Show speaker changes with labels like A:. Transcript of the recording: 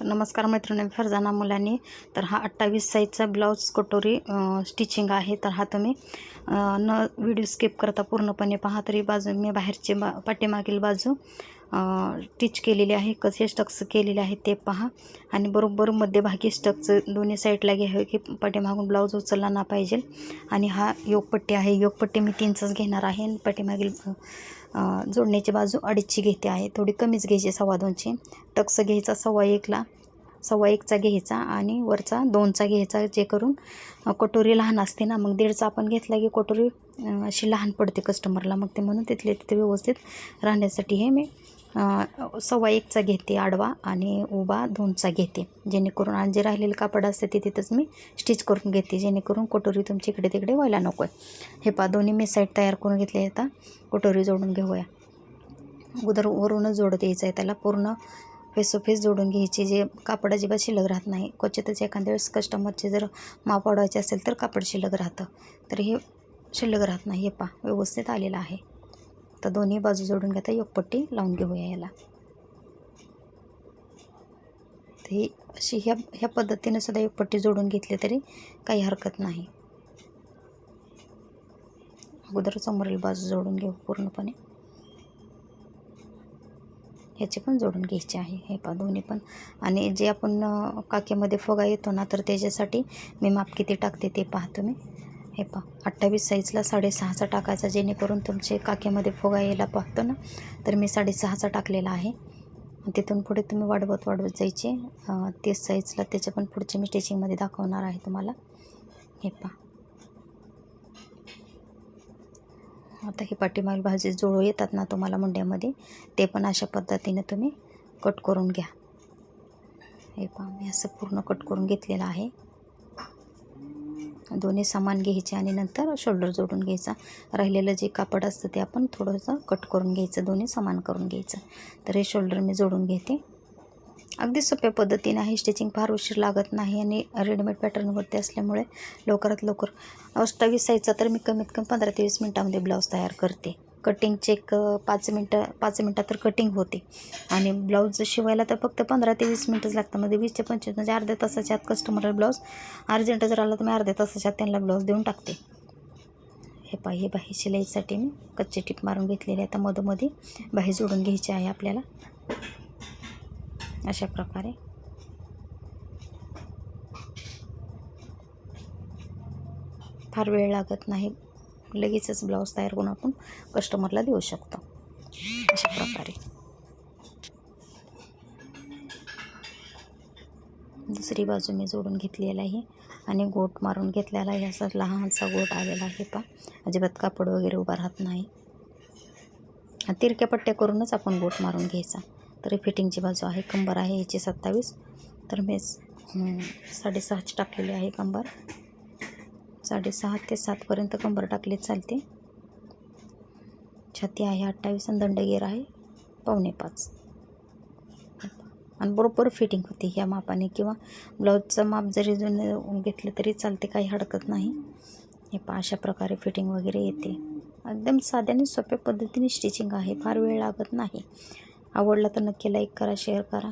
A: तर नमस्कार मैत्रिणी फरजाना मुलांनी. तर हा अठ्ठावीस साईजचा ब्लाऊज कटोरी स्टिचिंग आहे. तर हा तुम्ही न व्हिडिओ स्किप करता पूर्णपणे पहा. तरी बाजू मी बाहेरची बा पाठीमागील बाजू स्टिच केलेली आहे. कसे स्टक्स केलेले आहेत ते पहा. आणि बरोबर मध्यभागी स्टक्स दोन्ही साईडला घ्यावे की पाठीमागून ब्लाऊज उचलला ना पाहिजे. आणि हा योगपट्टी आहे. योगपट्टी मी तीनचाच घेणार आहे. आणि पाठीमागील जोडण्याची बाजू अडीचची घेते आहे. थोडी कमीच घ्यायची सव्वा दोनची टक्स घ्यायचा सव्वा एकला सव्वा एकचा घ्यायचा आणि वरचा दोनचा घ्यायचा जे करून कटोरी लहान असते ना मग दीडचा आपण घेतला की कटोरी अशी लहान पडते कस्टमरला मग ते म्हणून तिथले तिथे व्यवस्थित राहण्यासाठी हे मी सव्वा एकचा घेते आडवा आणि उभा दोनचा घेते. जेणेकरून आणि जे राहिलेलं कापड असते ते तिथंच मी स्टिच करून घेते. जेणेकरून कटोरी तुमची इकडे तिकडे व्हायला नको आहे. हे पा दोन्ही मी साईड तयार करून घेतले आता कटोरी जोडून घेऊया. अगोदर वरूनच जोडत यायचं आहे त्याला. पूर्ण फेस टू फेस जोडून घ्यायची. जे कापड अजिबात शिल्लक राहत नाही. क्वचितच एखाद्या वेळेस कस्टमरचे जर माप वाढवायचे असेल तर कापड शिल्लक राहतं. तर हे शिल्लक राहत नाही. हे पा व्यवस्थित आलेलं आहे. तर दोन्ही बाजू जोडून घेता योगपट्टी लावून घेऊया याला. तर ही अशी ह्या ह्या पद्धतीने सुद्धा योगपट्टी जोडून घेतली तरी काही हरकत नाही. अगोदर समोरील बाजू जोडून घेऊ पूर्णपणे. ह्याचे पण जोडून घ्यायचे आहे. हे पा दोन्ही पण. आणि जे आपण काकेमध्ये फुगा येतो ना तर त्याच्यासाठी मी माप किती टाकते ते पाहतो मी हे पहा अठ्ठावीस साईजला साडेसहाचा टाकायचा जेणेकरून तुमचे काकेमध्ये फुगा यायला पाहतो ना तर मी साडेसहाचा टाकलेला आहे. तिथून पुढे तुम्ही वाढवत वाढवत जायचे. तीस साईजला त्याच्या पण पुढचे मी स्टिचिंगमध्ये दाखवणार आहे तुम्हाला. हे पहा. आता हे पाठीमागील भाजी जुळू येतात ना तुम्हाला मुंड्यामध्ये ते पण अशा पद्धतीने तुम्ही कट करून घ्या. हे पहा मी असं पूर्ण कट करून घेतलेलं आहे. दोन्ही समान घ्यायचे आणि नंतर शोल्डर जोडून घ्यायचा. राहिलेलं जे कापड असतं ते आपण थोडंसं कट करून घ्यायचं दोन्ही समान करून घ्यायचं. तर हे शोल्डर मी जोडून घेते. अगदी सोप्या पद्धतीने आहे स्टिचिंग फार उशीर लागत नाही आणि रेडीमेड पॅटर्नवरती असल्यामुळे लवकरात लवकर अष्टावीस साईजचा तर मी कमीत कमी पंधरा ते वीस मिनटामध्ये ब्लाऊज तयार करते. कटिंगचे एक पाच मिनटं पाच मिनटात तर कटिंग होते. आणि ब्लाऊज शिवायला तर फक्त पंधरा ते वीस मिनटंच लागतं मध्ये म्हणजे वीस ते पंचवीस म्हणजे अर्ध्या तासाच्या आत कस्टमरला ब्लाऊज अर्जंट जर आला तर मी अर्ध्या तासाच्या आत त्यांना ब्लाऊज देऊन टाकते. हे पा हे बाही शिलाईसाठी मी कच्चे टीप मारून घेतलेले आता मधोमध्ये बाही जोडून घ्यायची आहे आपल्याला. अशा प्रकारे. फार वेळ लागत नाही. लगेचच ब्लाऊज तयार करून आपण कस्टमरला देऊ शकतो. अशा प्रकारे. दुसरी बाजू मी जोडून घेतलेला आहे. आणि गोट मारून घेतलेला आहे. असा लहानसा गोट आलेला आहे पा अजिबात कापड वगैरे उभा राहत नाही. तिरक्या पट्ट्या करूनच आपण गोट मारून घ्यायचा. तरी फिटिंगची बाजू आहे. कंबर आहे याची सत्तावीस. तर मी साडेसहाची टाकलेली आहे कंबर. साडेसहा ते सातपर्यंत कंबर टाकली चालते. छाती आहे अठ्ठावीस आणि दंडगेर आहे पावणे पाच. आणि बरोबर फिटिंग होते ह्या मापाने किंवा ब्लाऊजचं माप जरी जुनं घेतलं तरी चालते काही हरकत नाही. हे पा अशा प्रकारे फिटिंग वगैरे येते. एकदम साध्याने सोप्या पद्धतीने स्टिचिंग आहे फार वेळ लागत नाही. आवडला तर नक्की लाईक करा शेअर करा.